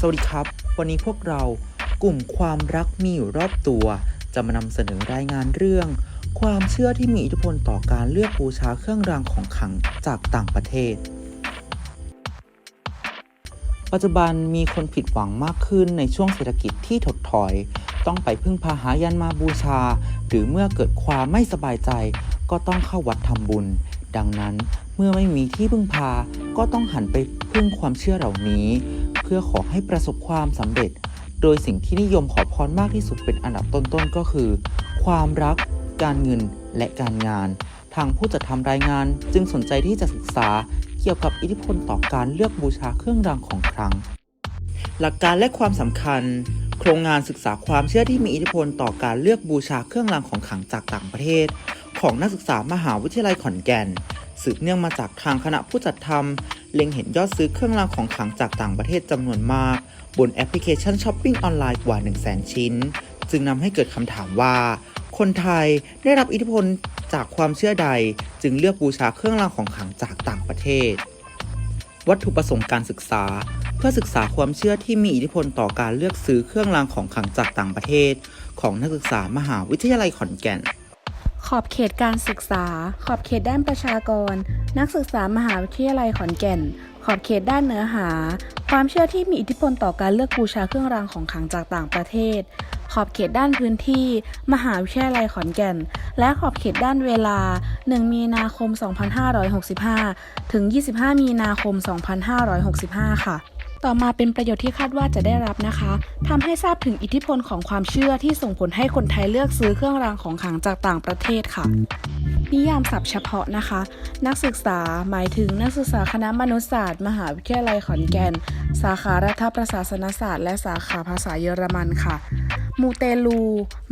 สวัสดีครับ วันนี้พวกเรากลุ่มความรักมีอยู่รอบตัว จะมานำเสนอรายงานเรื่อง ความเชื่อที่มีอิทธิพลต่อการเลือกบูชาเครื่องรางของขลังจากต่างประเทศ ปัจจุบันมีคนผิดหวังมากขึ้นในช่วงเศรษฐกิจที่ถดถอย ต้องไปพึ่งพาหายันมาบูชา หรือเมื่อเกิดความไม่สบายใจ ก็ต้องเข้าวัดทำบุญ ดังนั้นเมื่อไม่มีที่พึ่งพาก็ต้องหันไปพึ่งความเชื่อเหล่านี้ พื่อขอให้ประสบความสำเร็จ โดยสิ่งที่นิยมขอพรมากที่สุดเป็นอันดับต้นๆก็คือ ความรัก การเงิน และการงาน ทางผู้จัดทำรายงานจึงสนใจที่จะศึกษาเกี่ยวกับอิทธิพลต่อการเลือกบูชาเครื่องรางของขลังหลักการและความสำคัญ โครงงานศึกษาความเชื่อที่มีอิทธิพลต่อการเลือกบูชาเครื่องรางของขลังจากต่างประเทศ ของนักศึกษามหาวิทยาลัยขอนแก่น สืบเนื่องมาจากทางคณะผู้จัดทำ เล็งเห็นยอดซื้อเครื่องรางของขลังจากต่างประเทศจำนวนมาก บนแอปพลิเคชันช้อปปิ้งออนไลน์กว่า 1 0 0 0 0แชิ้น จึงนำให้เกิดคำถามว่า คนไทยได้รับอิทธิพลจากความเชื่อใด จึงเลือกบูชาเครื่องรางของขลังจากต่างประเทศ วัตถุประสงค์การศึกษา เพื่อศึกษาความเชื่อที่มีอิทธิพลต่อการเลือกซื้อเครื่องรางของขลังจากต่างประเทศ ของนักศึกษามหาวิทยาลัยขอนแก่น ขอบเขตการศึกษา ขอบเขตด้านประชากร นักศึกษามหาวิทยาลัยขอนแก่น ขอบเขตด้านเนื้อหา ความเชื่อที่มีอิทธิพลต่อการเลือกบูชาเครื่องรางของขลังจากต่างประเทศ ขอบเขตด้านพื้นที่ มหาวิทยาลัยขอนแก่น และขอบเขตด้านเวลา 1 มีนาคม 2565 ถึง 25 มีนาคม 2565 ค่ะ ต่อมาเป็นประโยชน์ที่คาดว่าจะได้รับนะคะทำให้ทราบถึงอิทธิพลของความเชื่อที่ส่งผลให้คนไทยเลือกซื้อเครื่องรางของขลังจากต่างประเทศค่ะ นิยามศัพท์เฉพาะนะคะ นักศึกษาหมายถึงนักศึกษาคณะมนุษยศาสตร์ มหาวิทยาลัยขอนแก่น สาขารัฐประศาสนศาสตร์ และสาขาภาษาเยอรมันค่ะ มูเตลู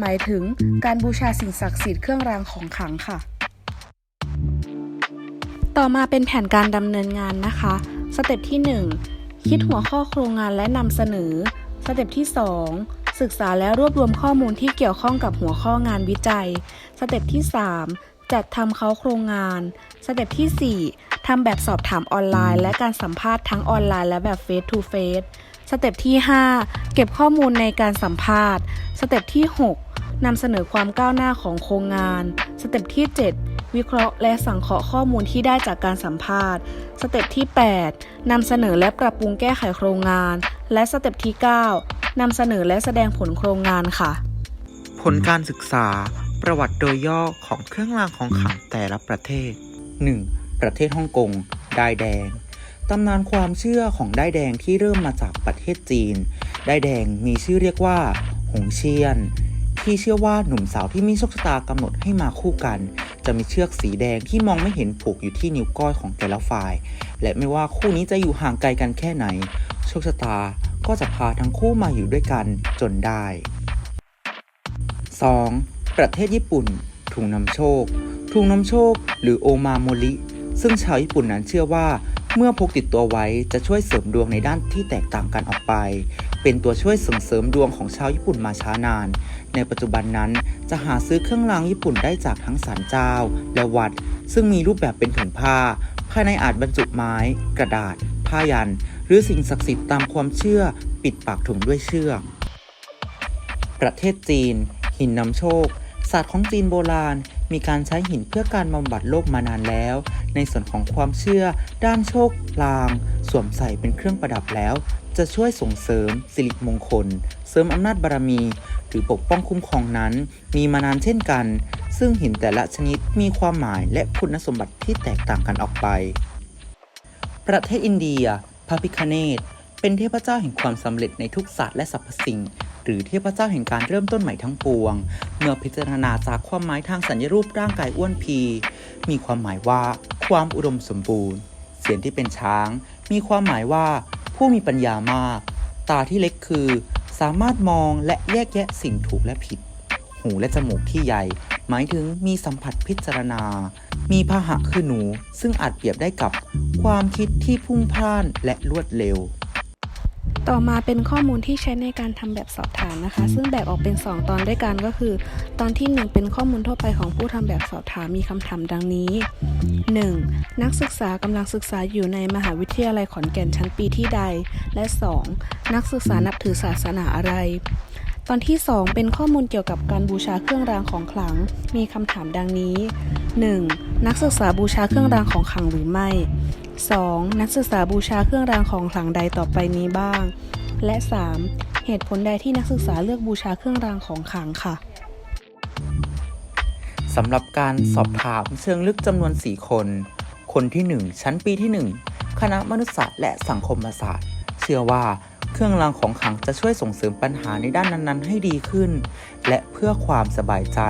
หมายถึงการบูชาสิ่งศักดิ์สิทธิ์เครื่องรางของขลังค่ะ ต่อมาเป็นแผนการดำเนินงานนะคะ สเต็ปที่ 1 คิดหัวข้อโครงงานและนำเสนอ สเต็ปที่ 2 ศึกษาและรวบรวมข้อมูลที่เกี่ยวข้องกับหัวข้องานวิจัย สเต็ปที่ 3 จัดทำเขาโครงงาน สเต็ปที่ 4ทำแบบสอบถามออนไลน์ และการสัมภาษณ์ทั้งออนไลน์และแบบเฟสทูเฟสสเต็ปที่ 5 เก็บข้อมูลในการสัมภาษณ์ สเต็ปที่ 6นำเสนอความก้าวหน้าของโครงงาน สเต็ปที่ 7 วิเคราะห์และสังเคราะห์ข้อมูลที่ได้จากการสัมภาษณ์ สเต็ปที่ 8นำเสนอและปรับปรุงแก้ไขโครงงาน และสเต็ปที่ 9นำเสนอและแสดงผลโครงงานค่ะ ผลการศึกษา ประวัติโดยย่อของเครื่องรางของขลังแต่ละประเทศ 1. ประเทศฮ่องกงได้แดงตำนานความเชื่อของได้แดงที่เริ่มมาจากประเทศจีน ได้แดงมีชื่อเรียกว่า หงเชียน ที่เชื่อว่าหนุ่มสาวที่มีโชคชะตากำหนดให้มาคู่กัน จะมีเชือกสีแดงที่มองไม่เห็นผูกอยู่ที่นิ้วก้อยของแต่ละฝ่าย และไม่ว่าคู่นี้จะอยู่ห่างไกลกันแค่ไหน โชคชะตาก็จะพาทั้งคู่มาอยู่ด้วยกันจนได้ 2. ประเทศญี่ปุ่น ถุงนำโชค ถุงนำโชค หรือโอมาโมริ ซึ่งชาวญี่ปุ่นนั้นเชื่อว่า เมื่อพกติดตัวไว้จะช่วยเสริมดวงในด้านที่แตกต่างกันออกไป เป็นตัวช่วยส่งเสริมดวงของชาวญี่ปุ่นมาช้านาน ในปัจจุบันนั้นจะหาซื้อเครื่องรางญี่ปุ่นได้จากทั้งศาลเจ้า และวัด ซึ่งมีรูปแบบเป็นถุงผ้า ภายในอาจบรรจุไม้ กระดาษ ผ้ายัน หรือสิ่งศักดิ์สิทธิ์ตามความเชื่อ ปิดปากถุงด้วยเชือก ประเทศจีน หินนำโชค ศาสตร์ของจีนโบราณ มีการใช้หินเพื่อการบำบัดโรคมานานแล้ว ในส่วนของความเชื่อ ด้านโชคลาง สวมใส่เป็นเครื่องประดับแล้ว จะช่วยส่งเสริม สิริมงคล เสริมอำนาจบารมี หรือปกป้องคุ้มครองนั้น มีมานานเช่นกัน ซึ่งหินแต่ละชนิดมีความหมายและคุณสมบัติที่แตกต่างกันออกไป ประเทศอินเดียพระพิคเนตเป็นเทพเจ้าแห่งความสำเร็จในทุกศาสตร์และสรรพสิ่ง หรือเทพเจ้าแห่งการเริ่มต้นใหม่ทั้งปวง เมื่อพิจารณาจากความหมายทางสัญรูปร่างกายอ้วนพี มีความหมายว่าความอุดมสมบูรณ์ เสียงที่เป็นช้าง มีความหมายว่าผู้มีปัญญามาก ตาที่เล็กคือ สามารถมองและแยกแยะสิ่งถูกและผิด หูและจมูกที่ใหญ่ หมายถึงมีสัมผัสพิจารณา มีพาหะคือหนู ซึ่งอาจเปรียบได้กับ ความคิดที่พุ่งพล่านและรวดเร็ว ต่อมาเป็นข้อมูลที่ใช้ในการทำแบบสอบถามนะคะ ซึ่งแบ่งออกเป็น 2 ตอนด้วยกันก็คือ ตอนที่ 1 เป็นข้อมูลทั่วไปของผู้ทำแบบสอบถามมีคำถามดังนี้ 1. นักศึกษากำลังศึกษาอยู่ในมหาวิทยาลัยขอนแก่นชั้นปีที่ใด และ 2. นักศึกษานับถือศาสนาอะไร ตอนที่ 2 เป็นข้อมูลเกี่ยวกับการบูชาเครื่องรางของขลัง มีคำถามดังนี้ 1. นักศึกษาบูชาเครื่องรางของขลังหรือไม่ 2. นักศึกษาบูชาเครื่องรางของขลังใดต่อไปนี้บ้าง และ 3. เหตุผลใดที่นักศึกษาเลือกบูชาเครื่องรางของขลังค่ะสำหรับการสอบถามเชิงลึกจำนวน 4 คน คนที่ 1 ชั้นปีที่ 1 คณะมนุษยศาสตร์และสังคมศาสตร์ เชื่อว่า เครื่องรางของขลังจะช่วยส่งเสริมปัญหาในด้านนั้นๆ ให้ดีขึ้น และเพื่อความสบายใจ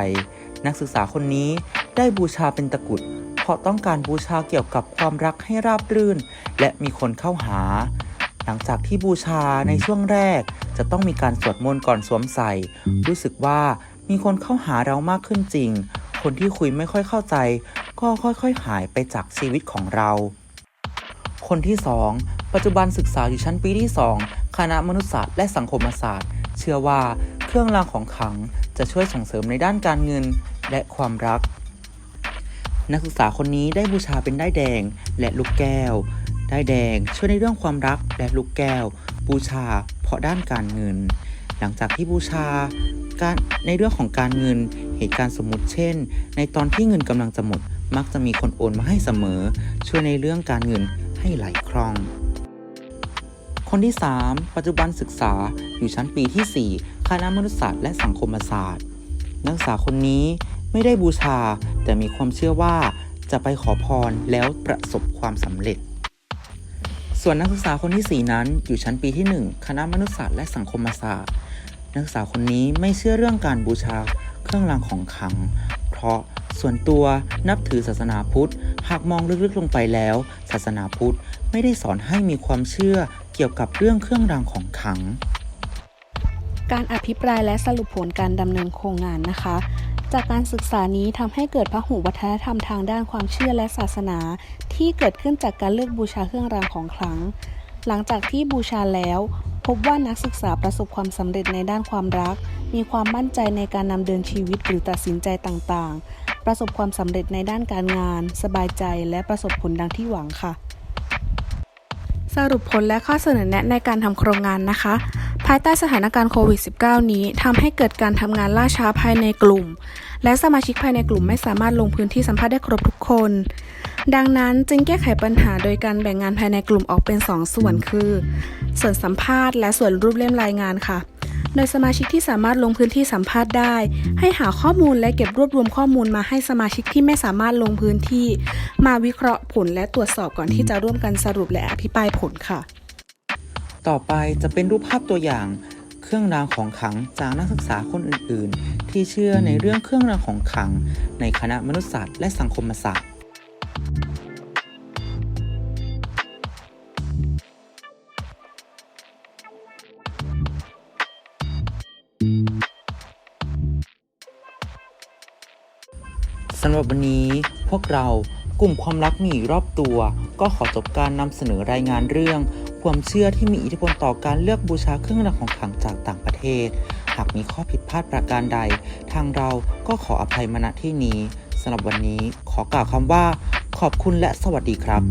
นักศึกษาคนนี้ได้บูชาเป็นตะกุด เพราะต้องการบูชาเกี่ยวกับความรักให้ราบรื่น และมีคนเข้าหา หลังจากที่บูชาในช่วงแรก จะต้องมีการสวดมนต์ก่อนสวมใส่ รู้สึกว่ามีคนเข้าหาเรามากขึ้นจริง คนที่คุยไม่ค่อยเข้าใจ ก็ค่อยๆหายไปจากชีวิตของเรา คนที่ 2 ปัจจุบันศึกษาอยู่ชั้นปีที่ 2 คณะมนุษยศาสตร์และสังคมศาสตร์ เชื่อว่าเครื่องรางของขลังจะช่วยส่งเสริมในด้านการเงินและความรัก นักศึกษาคนนี้ได้บูชาเป็นได้แดงและลูกแก้ว ได้แดงช่วยในเรื่องความรักและลูกแก้ว บูชาเพราะด้านการเงิน หลังจากที่บูชาการในเรื่องของการเงินเหตุการณ์สมมุติเช่น ในตอนที่เงินกำลังจะหมด มักจะมีคนโอนมาให้เสมอ ช่วยในเรื่องการเงินให้ไหลคล่อง คนที่ 3 ปัจจุบันศึกษาอยู่ชั้นปีที่ 4 คณะมนุษยศาสตร์และสังคมศาสตร์ นักศึกษาคนนี้ไม่ได้บูชา แต่มีความเชื่อว่าจะไปขอพรแล้วประสบความสำเร็จ ส่วนนักศึกษาคนที่ 4 นั้นอยู่ชั้นปีที่ 1 คณะมนุษยศาสตร์และสังคมศาสตร์ นักศึกษาคนนี้ไม่เชื่อเรื่องการบูชาเครื่องรางของขลัง เพราะส่วนตัวนับถือศาสนาพุทธ หากมองลึกๆลงไปแล้ว ศาสนาพุทธไม่ได้สอนให้มีความเชื่อ เกี่ยวกับเรื่องเครื่องรางของขลัง การอภิปรายและสรุปผลการดำเนินโครงงานนะคะ จากการศึกษานี้ทำให้เกิดพหุวัฒนธรรมทางด้านความเชื่อและศาสนา ที่เกิดขึ้นจากการเลือกบูชาเครื่องรางของขลัง หลังจากที่บูชาแล้ว พบว่านักศึกษาประสบความสำเร็จในด้านความรัก มีความมั่นใจในการนำเดินชีวิตหรือตัดสินใจต่างๆ ประสบความสำเร็จในด้านการงาน สบายใจและประสบผลดังที่หวังค่ะ สรุปผลและข้อเสนอแนะในการทำโครงงานนะคะ ภายใต้สถานการณ์โควิด -19 นี้ทำให้เกิดการทำงานล่าช้าภายในกลุ่ม และสมาชิกภายในกลุ่มไม่สามารถลงพื้นที่สัมภาษณ์ได้ครบทุกคน ดังนั้นจึงแก้ไขปัญหาโดยการแบ่งงานภายในกลุ่มออกเป็น 2 ส่วนคือ ส่วนสัมภาษณ์และส่วนรูปเล่มรายงานค่ะ โดยสมาชิกที่สามารถลงพื้นที่สัมภาษณ์ได้ ให้หาข้อมูลและเก็บรวบรวมข้อมูลมาให้สมาชิกที่ไม่สามารถลงพื้นที่ มาวิเคราะห์ผลและตรวจสอบก่อนที่จะร่วมกันสรุปและอภิปรายผลค่ะ ต่อไปจะเป็นรูปภาพตัวอย่าง เครื่องรางของขลังจากนักศึกษาคนอื่น ๆ ที่เชื่อในเรื่องเครื่องรางของขลังในคณะมนุษยศาสตร์และสังคมศาสตร์ สำหรับวันนี้พวกเรากลุ่มความรักมีอยู่รอบตัว ก็ขอจบการนำเสนอรายงานเรื่อง ความเชื่อที่มีอิทธิพลต่อการเลือกบูชาเครื่องรางของขลังจากต่างประเทศ หากมีข้อผิดพลาดประการใด ทางเราก็ขออภัยมาณที่นี้สำหรับวันนี้ขอกล่าวคำว่า ขอบคุณและสวัสดีครับ